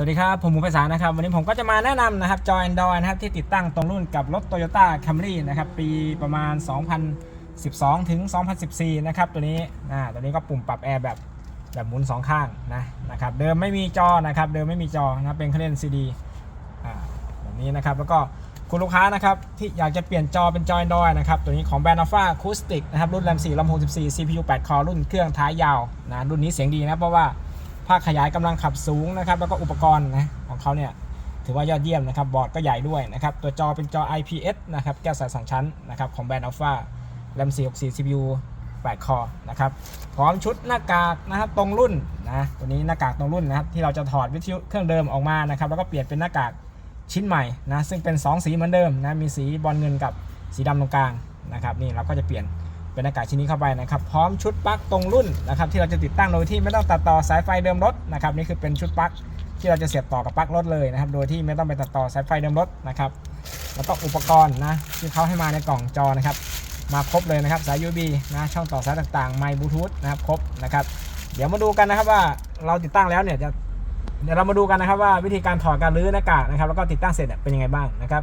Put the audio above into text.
สวัสดีครับ ผมหมูภาษานะครับ วันนี้ผมก็จะมาแนะนำนะครับจอ Android นะครับที่ติดตั้งตรงรุ่นกับรถ Toyota Camry นะครับปีประมาณ 2012 ถึง 2014 นะครับตัวนี้อ่าตัวนี้ก็ปุ่มปรับแอร์แบบแบบหมุนสองข้างนะนะครับเดิมไม่มีจอนะครับเดิมไม่มีจอนะเป็นเครื่องเล่น CD อ่าแบบนี้นะครับแล้วก็คุณลูกค้านะครับที่อยากจะเปลี่ยนจอเป็นจอ Android นะครับตัวนี้ของแบรนด์ Alpha Acoustic นะครับรุ่น RAM 4 RAM 64 CPU 8 คอรุ่นเครื่องท้ายยาวนะรุ่นนี้เสียงดีนะเพราะว่า ภาคขยายกำลังขับสูงนะครับแล้วก็อุปกรณ์นะของเขาเนี่ยถือว่ายอดเยี่ยมนะครับบอร์ดก็ใหญ่ด้วยนะครับตัวจอเป็นจอ IPS นะครับแก้วสายสองชั้นนะครับของแบรนด์ Alpha RAM 464 CPU 8 คอนะครับพร้อมชุดหน้ากากนะครับตรงรุ่นนะตัวนี้หน้ากากตรงรุ่นนะครับที่เราจะถอดวิทยุเครื่องเดิมออกมานะครับแล้วก็เปลี่ยนเป็นหน้ากากชิ้นใหม่นะซึ่งเป็น 2 สีเหมือนเดิมนะมีสีบอลเงินกับสีดำตรงกลางนะครับนี่เราก็จะเปลี่ยน เป็นหน้ากากชิ้นนี้เข้าไปนะครับ พร้อมชุดปลั๊กตรงรุ่นนะครับที่เราจะติดตั้งโดยที่ไม่ต้องตัดต่อสายไฟเดิมรถนะครับนี่คือเป็นชุดปลั๊กที่เราจะเสียบต่อกับปลั๊กรถเลยนะครับ โดยที่ไม่ต้องไปตัดต่อสายไฟเดิมรถนะครับแล้วก็อุปกรณ์นะที่เขาให้มาในกล่องจอนะครับ มาครบเลยนะครับสาย USB นะช่องต่อสายต่างๆไมค์บลูทูธนะครับครบนะครับ เดี๋ยวมาดูกันนะครับว่าเราติดตั้งแล้วเนี่ยจะเดี๋ยวเรามาดูกันนะครับว่าวิธีการถอดการรื้อหน้ากากนะครับแล้วก็ติดตั้งเสร็จเนี่ยเป็นยังไงบ้างนะครับ